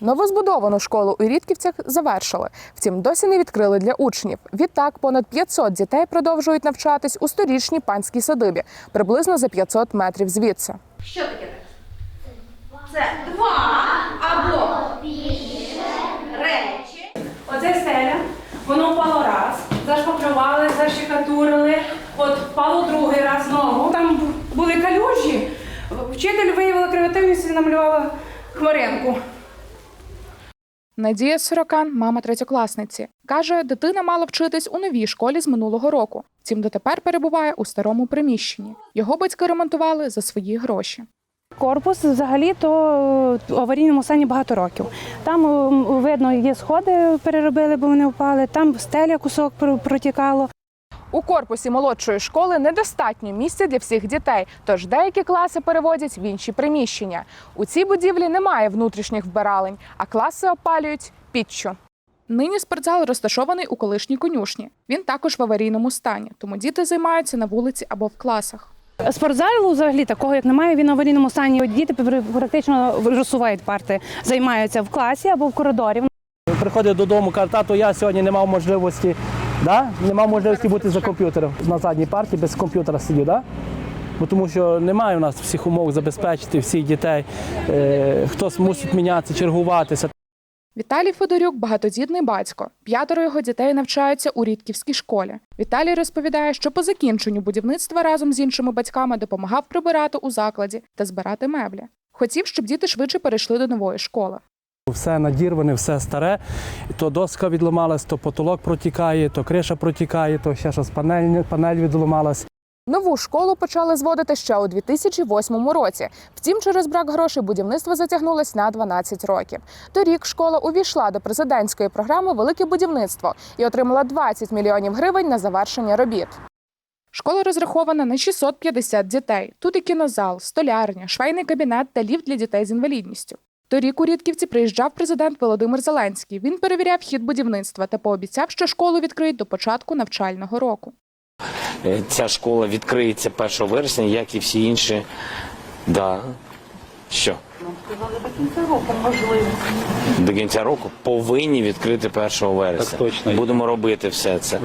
Новозбудовану школу у Рідківцях завершили. Втім, досі не відкрили для учнів. Відтак, понад 500 дітей продовжують навчатись у сторічній панській садибі, приблизно за 500 метрів звідси. Що таке? Це два або речі. Оце стеля, воно впало раз, зашпаклювали, защекатурили, от впало другий раз знову. Там були калюжі, вчитель виявила креативність і намалювала хмаринку. Надія Сорокан, мама третьокласниці, каже, дитина мала вчитись у новій школі з минулого року. Втім, дотепер перебуває у старому приміщенні. Його батьки ремонтували за свої гроші. Корпус взагалі то в аварійному стані багато років. Там видно, є сходи переробили, бо вони впали. Там стеля кусок протікало. У корпусі молодшої школи недостатньо місця для всіх дітей, тож деякі класи переводять в інші приміщення. У цій будівлі немає внутрішніх вбиралень, а класи опалюють піччю. Нині спортзал розташований у колишній конюшні. Він також в аварійному стані, тому діти займаються на вулиці або в класах. Спортзалу взагалі такого як немає. Він в аварійному стані. Діти пр- практично розсувають парти, займаються в класі або в коридорі. приходить додому, каже, тато, я сьогодні не мав можливості, да? не мав можливості бути за комп'ютером. На задній парті без комп'ютера сидів, да? Бо тому що немає у нас всіх умов забезпечити всіх дітей. Е, хтось мусить мінятися, чергуватися. Віталій Федорюк багатодітний батько. П'ятеро його дітей навчаються у Рідківській школі. Віталій розповідає, що по закінченню будівництва разом з іншими батьками допомагав прибирати у закладі та збирати меблі. Хотів, щоб діти швидше перейшли до нової школи. Все надірване, все старе. То доска відламалась, то потолок протікає, то криша протікає, то ще щось панель, панель відламалась. Нову школу почали зводити ще у 2008 році. Втім, через брак грошей будівництво затягнулось на 12 років. Торік школа увійшла до президентської програми Велике будівництво і отримала 20 мільйонів гривень на завершення робіт. Школа розрахована на 650 дітей. Тут і кінозал, столярня, швейний кабінет та ліфт для дітей з інвалідністю. Торік у Рідківці приїжджав президент Володимир Зеленський. Він перевіряв хід будівництва та пообіцяв, що школу відкриють до початку навчального року. Е, Ця школа відкриється 1 вересня, як і всі інші. Да. Що? До кінця року повинні відкрити 1 вересня. Так точно. Будемо робити все це.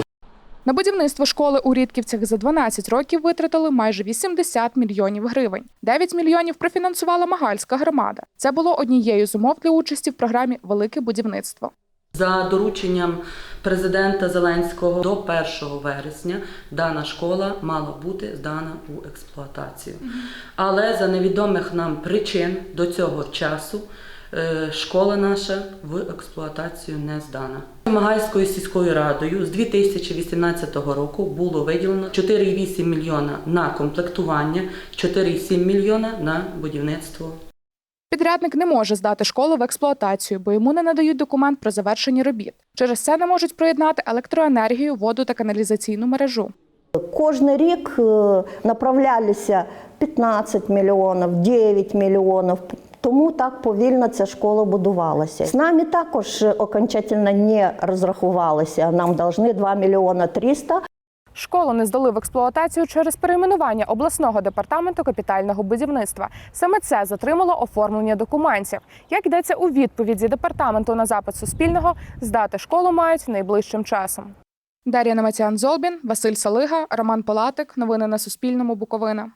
На будівництво школи у Рідківцях за 12 років витратили майже 80 мільйонів гривень. 9 мільйонів профінансувала Магальська громада. Це було однією з умов для участі в програмі Велике будівництво. За дорученням президента Зеленського до 1 вересня дана школа мала бути здана у експлуатацію. Але за невідомих нам причин до цього часу школа наша в експлуатацію не здана. Магайською сільською радою з 2018 року було виділено 4,8 мільйона на комплектування, 4,7 мільйона на будівництво Підрядник не може здати школу в експлуатацію, бо йому не надають документ про завершення робіт. Через це не можуть приєднати електроенергію, воду та каналізаційну мережу. Кожен рік е, направлялися 15 мільйонів, 9 мільйонів. Тому так повільно ця школа будувалася. З нами також окончательно не розрахувалися. Нам повинні 2 мільйона 300. Школу не здали в експлуатацію через перейменування обласного департаменту капітального будівництва. Саме це затримало оформлення документів. Як йдеться у відповіді департаменту на запит Суспільного, здати школу мають найближчим часом. Дар'я Наматян Золбін, Василь Салига, Роман Палатик. Новини на Суспільному. Буковина.